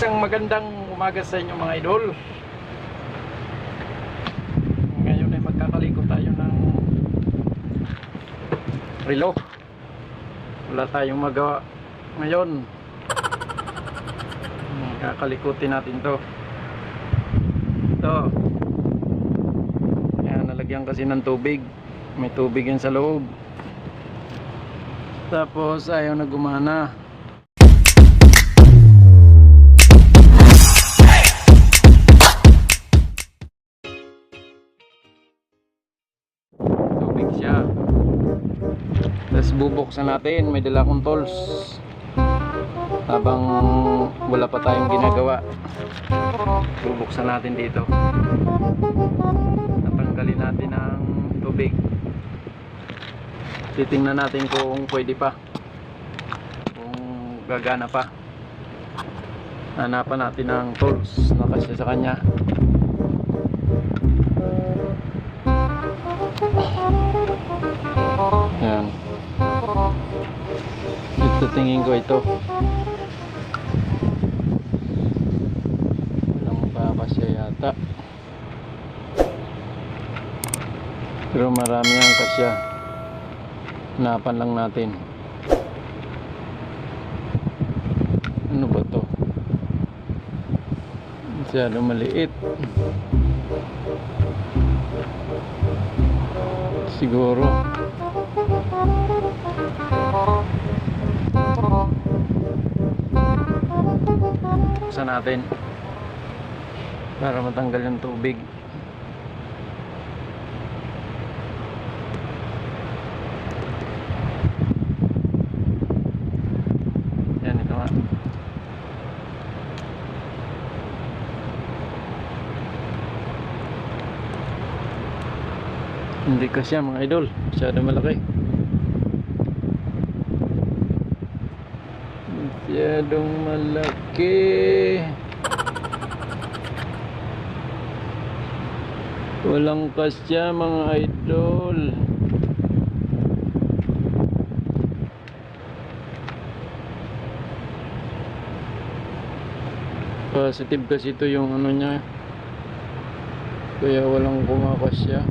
Isang magandang umaga sa inyo mga idol. Ngayon ay magkakalikot tayo ng relo. Wala tayong magawa ngayon. Kakalikutin natin to. Ito. Yan, nalagyan kasi ng tubig. May tubig yan sa loob. Tapos ayaw na gumana. Bubuksan natin. May dala kong tools. Habang wala pa tayong ginagawa. Bubuksan natin dito. Natanggalin natin ang tubig. Titingnan natin kung pwede pa. Kung gagana pa. Hanapan natin ng tools na kasi sa kanya. Tingin ko ito. Walang babasya yata. Pero marami ang kasya. Hanapan lang natin. Ano ba to? Masyado maliit. Siguro. Buksan natin. Para matanggal yung tubig. Yan, ito nga. Hindi kasi yan, mga idol. Masyado malaki. Masyadong malaki. Walang kasya mga idol. Positive kasi ito yung ano niya. Kaya walang kumakasya.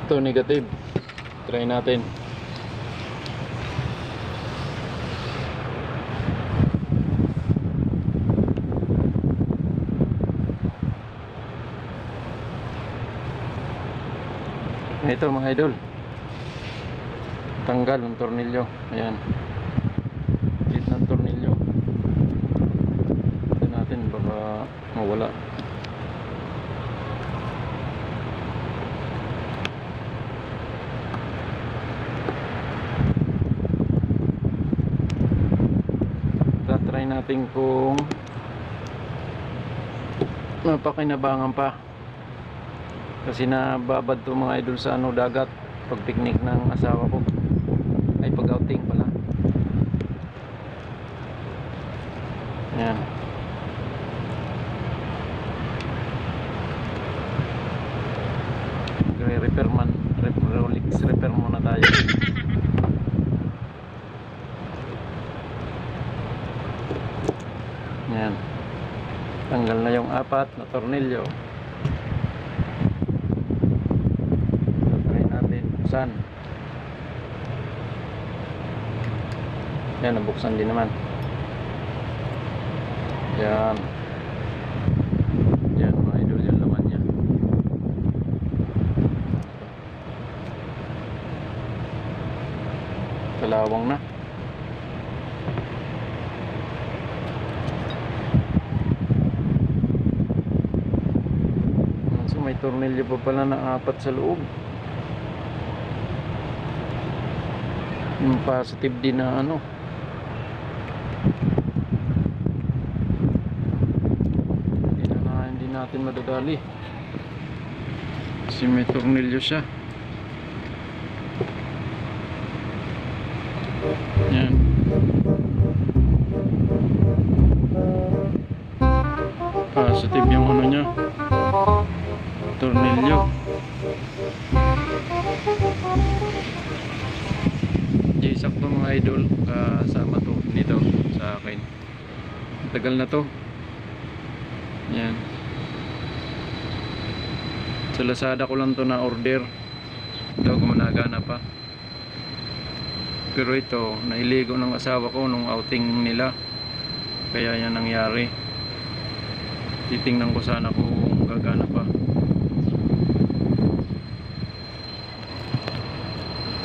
Ito negative. Try natin. Ito mga idol. Tanggal ang tornilyo. Ayan. Lit ng tornilyo. Ito natin baka mawala. try natin kung mapakinabangan pa. Kasi nababad to mga idol sa ano dagat pag picnic ng asawa ko. Ay pag outing pala. Yan repair man Rolex repair muna tayo Yan. Tanggal na yung apat na tornilyo. Try natin buksan. Yan, nabuksan din naman. Yan. Yan, mga idol, yung laman niya. Na. So may tornilyo pa pala na apat sa loob. Yung positive din na ano. Hindi na, na hindi natin madadali. Kasi may tornilyo siya. Yan. Positive yung ano niya tornilyo G sakto mga idol kasama to nito sa akin. Tagal na to. Yan. Sa Lazada ko lang to na order. Hindi ako managana pa. Pero ito nailigo ng asawa ko nung outing nila. Kaya yan nangyari. Titingnan ko sana kung gagana pa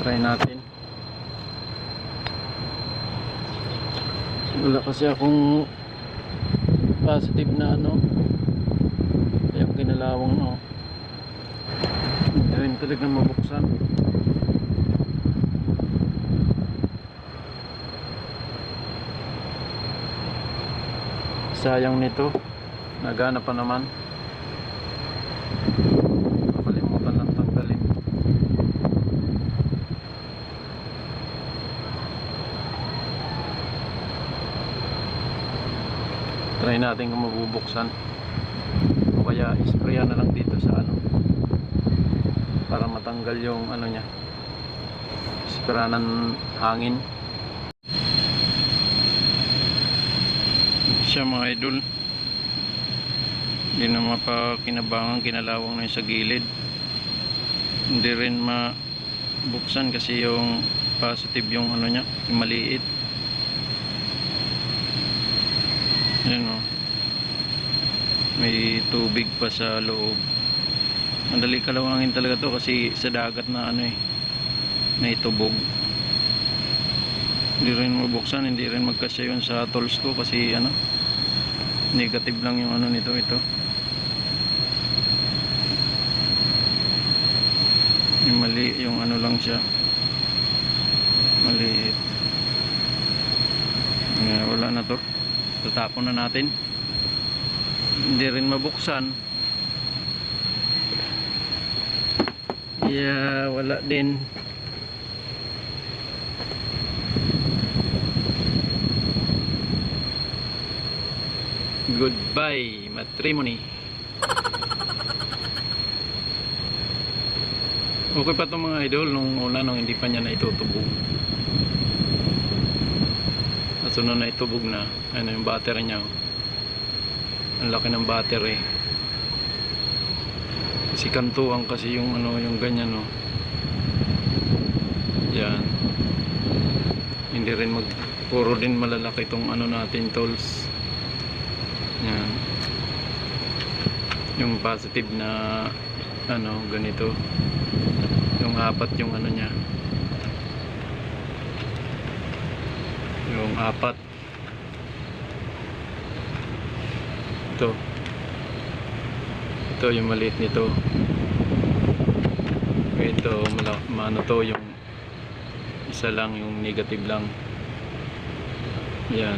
try natin. Wala kasi akong positive na ano. Kaya ang kinalawang no hindi rin talaga mabuksan. Sayang nito. Nagana pa naman nakalimutan lang tanggalin try natin kung mabubuksan. O kaya isprayan na lang dito sa ano para matanggal yung ano niya sprayan ng hangin. Siya mga idol. Hindi na mapakinabangan kinalawang na sa gilid. Hindi rin mabuksan kasi yung positive yung ano niya yung maliit. Ayan o. May tubig pa sa loob. Madali kalawangin talaga to kasi sa dagat na ano eh. Na itubog. Hindi rin mabuksan, hindi rin magkasya yun sa tools ko kasi ano. Negative lang yung ano nito ito. Yung mali, yung ano lang siya. Maliit. Wala na to tatapon na natin hindi rin mabuksan. Yeah wala din. Goodbye matrimony. Okay pa itong mga idol nung una nung hindi pa niya na itutubog at sunod na itubog na ano yung battery niya oh. Ang laki ng battery. Kasi kantuang kasi yung ano yung ganyan no yan. Hindi rin mag puro din malalaki itong ano natin tools. Yan. Yung positive na ano ganito. Yung apat yung ano niya. Yung apat ito. Ito yung maliit nito. Ito ano to yung isa lang yung negative lang. Yan.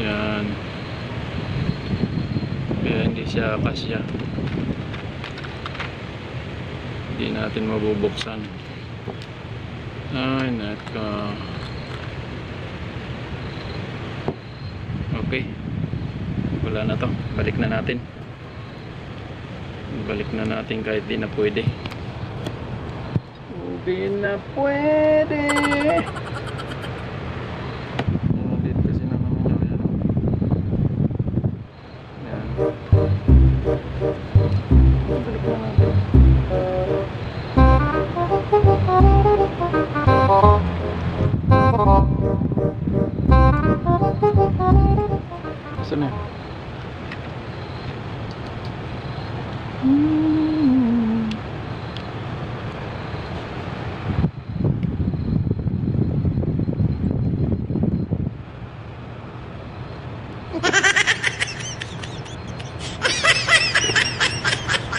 Yan. Kaya hindi siya kasya. Hindi natin mabubuksan. Ay naka okay. Wala na to. Balik na natin. Balik na natin kahit di na pwede. Di na pwede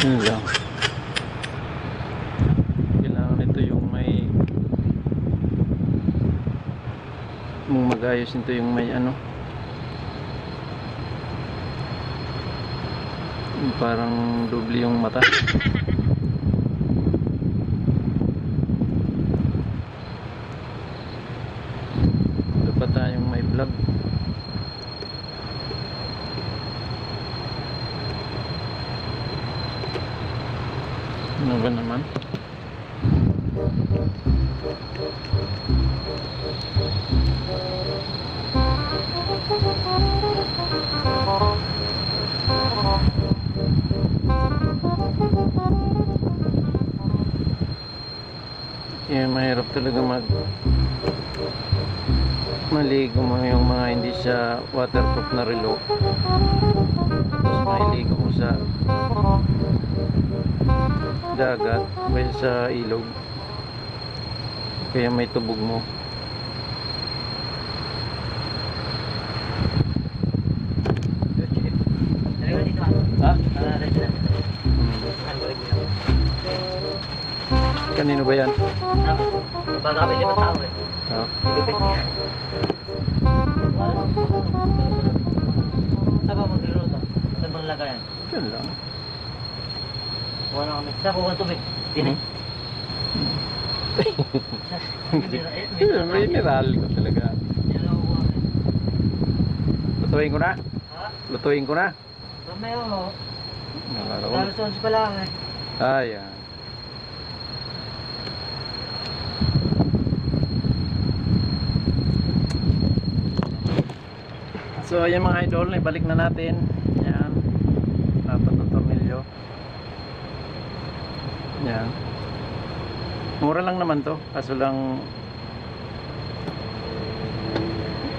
Yun lang. Kailangan nito yung may mong magayos nito yung may ano yung parang doble yung mata Kaya mahirap talaga mag maligo mo yung mga hindi siya waterproof na relo. Tapos mahiligo mo sa dagat o sa ilog. Kaya may tubog mo. Kanino ba yan? Baga kami limang tao eh. Ha? Saan ba magluluto? Saan bang lagayan? Yan lang. Kuha na kami. Saan kuha tubig? May mineral ko talaga. Lutuin ko na. Ha? Lutuin ko na. Nakala ko. Lalo sa pa lang eh. Ayan. So, ayan mga idol, ibalik na natin. Yan. Dapat ng tornilyo. Yan. Mura lang naman to. Kaso lang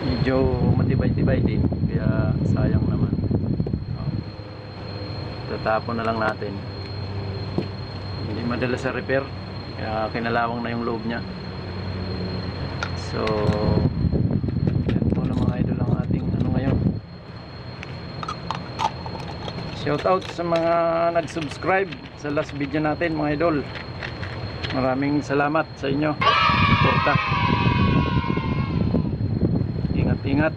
medyo matibay-tibay din. Kaya sayang naman. Tatapon na lang natin hindi madala sa repair kaya kinalawang na yung loob niya so yan po na mga idol ang ating ano ngayon shout out sa mga nag subscribe sa last video natin mga idol. Maraming salamat sa inyo. Suporta. Ingat ingat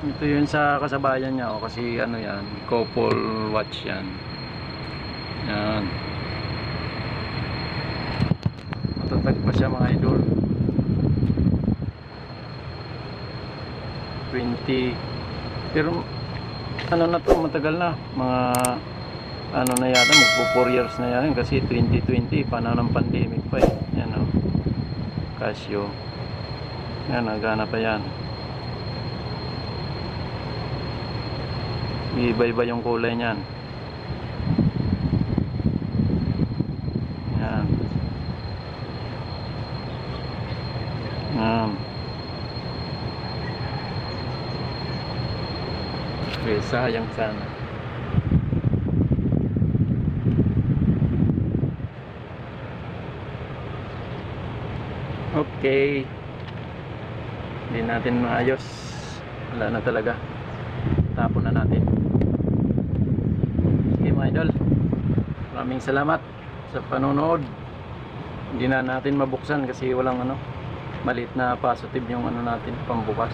ito yun sa kasabayan niya o kasi ano yan couple watch yan. Yan. Matatag pa siya mga idol. 20 pero ano na to matagal na. Mga ano na yata magpo 4 years na yan. Kasi 2020 panahon ng pandemic pa eh. Yan o. Casio. Yan nagana pa yan. Iba-iba yung kulay niyan yan yan okay, sayang sana. Okay. Hindi natin maayos. Wala na talaga. Tapon na natin. Sige mga idol. Maraming salamat sa panonood. Hindi na natin mabuksan kasi walang ano maliit na positive yung ano natin pambukas